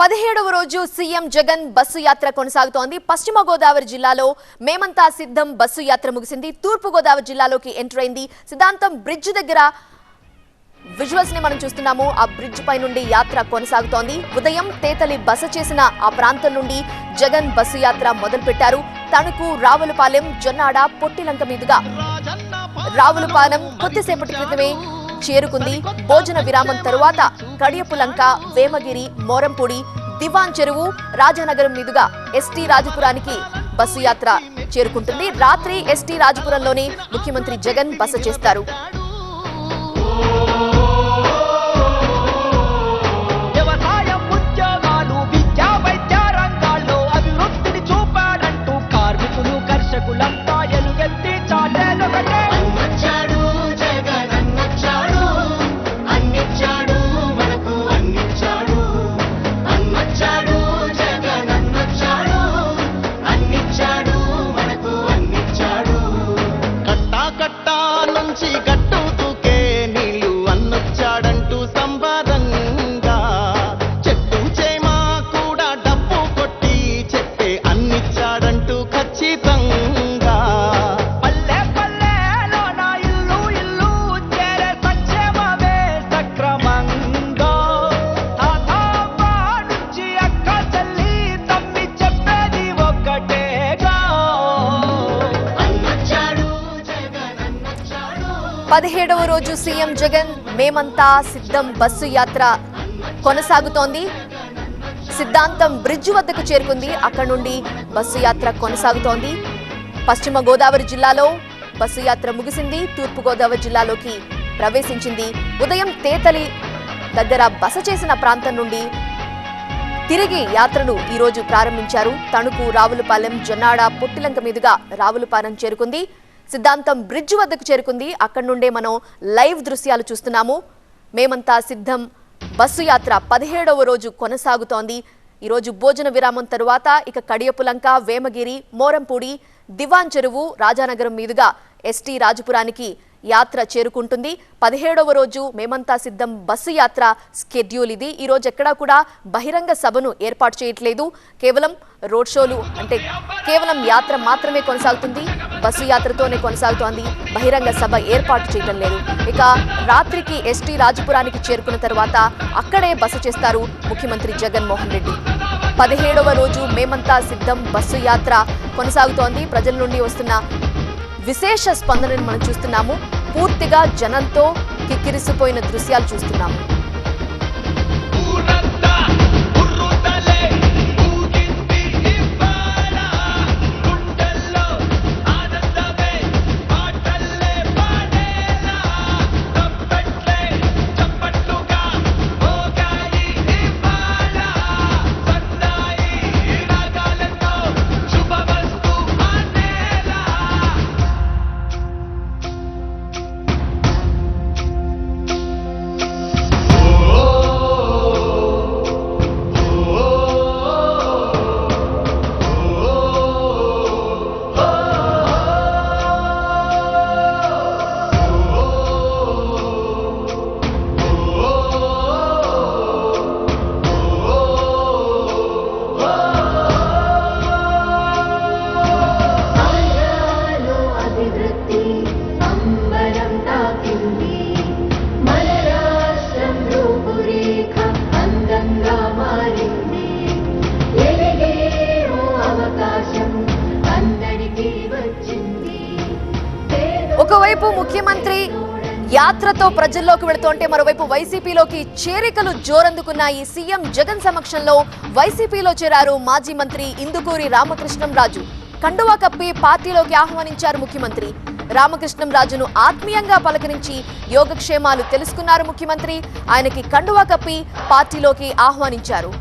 పదిహేడవ రోజు CM Jagan bus యాత్ర కొనసాగుతోంది. పశ్చిమ గోదావరి జిల్లాలో మేమంతా సిద్ధం బస్సు యాత్ర ముగిసింది. తూర్పు గోదావరి జిల్లాలోకి ఎంటర్ అయింది. సిద్ధాంతం బ్రిడ్జ్ దగ్గర విజువల్స్ని మనం చూస్తున్నాము. ఆ బ్రిడ్జ్ పై నుండి యాత్ర కొనసాగుతోంది. ఉదయం తేతలి బస చేసిన ఆ ప్రాంతం నుండి జగన్ బస్సు యాత్ర మొదలుపెట్టారు. తణుకు రావులపాలెం జొన్నాడ పొట్టిలంక మీదుగా. రావులపాలెం కొద్దిసేపటి క్రితమే చేరుకుంది. భోజన విరామం తరువాత కడియపులంక వేమగిరి మోరంపూడి దివాన్ చెరువు రాజానగరం మీదుగా ఎస్టీ రాజపురానికి బస్సు యాత్ర చేరుకుంటుంది. రాత్రి ఎస్టీ రాజపురంలోనే ముఖ్యమంత్రి జగన్ బస చేస్తారు. పదిహేడవ రోజు సీఎం జగన్ మేమంతా సిద్ధం బస్సు యాత్ర కొనసాగుతోంది. సిద్ధాంతం బ్రిడ్జ్ వద్దకు చేరుకుంది. అక్కడ నుండి బస్సు యాత్ర కొనసాగుతోంది. పశ్చిమ గోదావరి జిల్లాలో బస్సు యాత్ర ముగిసింది. తూర్పుగోదావరి జిల్లాలోకి ప్రవేశించింది. ఉదయం తేతలి దగ్గర బస చేసిన ప్రాంతం నుండి తిరిగి యాత్రను ఈరోజు ప్రారంభించారు. తణుకు రావులపాలెం జొన్నాడ పుట్టిలంక మీదుగా రావులపాలెం చేరుకుంది. సిద్ధాంతం బ్రిడ్జ్ వద్దకు చేరుకుంది. అక్కడి నుండే మనం లైవ్ దృశ్యాలు చూస్తున్నాము. మేమంతా సిద్ధం. బస్సు యాత్ర పదిహేడవ రోజు కొనసాగుతోంది. ఈరోజు భోజన విరామం తరువాత ఇక కడియపులంక వేమగిరి మోరంపూడి దివాన్ చెరువు రాజానగరం మీదుగా ఎస్టీ రాజపురానికి యాత్ర చేరుకుంటుంది. పదిహేడవ రోజు మేమంతా సిద్ధం బస్సు యాత్ర స్కెడ్యూల్ ఇది. ఈ రోజు ఎక్కడా కూడా బహిరంగ సభను ఏర్పాటు చేయట్లేదు. కేవలం రోడ్ షోలు అంటే కేవలం యాత్ర మాత్రమే కొనసాగుతుంది. బస్సు యాత్రతోనే కొనసాగుతోంది. బహిరంగ సభ ఏర్పాటు చేయడం లేదు. ఇక రాత్రికి ఎస్టీ రాజపురానికి చేరుకున్న తర్వాత అక్కడే బస చేస్తారు ముఖ్యమంత్రి జగన్మోహన్ రెడ్డి. పదిహేడవ రోజు మేమంతా సిద్ధం బస్సు యాత్ర కొనసాగుతోంది. ప్రజల నుండి వస్తున్న విశేష స్పందనను మనం చూస్తున్నాము. పూర్తిగా జనంతో కిక్కిరిసిపోయిన దృశ్యాలు చూస్తున్నాము. ఒకవైపు ముఖ్యమంత్రి యాత్రతో ప్రజల్లోకి వెళుతుంటే మరోవైపు వైసీపీలోకి చేరికలు జోరందుకున్నాయి. సీఎం జగన్ సమక్షంలో వైసీపీలో చేరారు మాజీ మంత్రి ఇందుకూరి రామకృష్ణంరాజు. కండువా కప్పి పార్టీలోకి ఆహ్వానించారు ముఖ్యమంత్రి. రామకృష్ణంరాజును ఆత్మీయంగా పలకరించి యోగక్షేమాలు తెలుసుకున్నారు ముఖ్యమంత్రి. ఆయనకి కండువా కప్పి పార్టీలోకి ఆహ్వానించారు.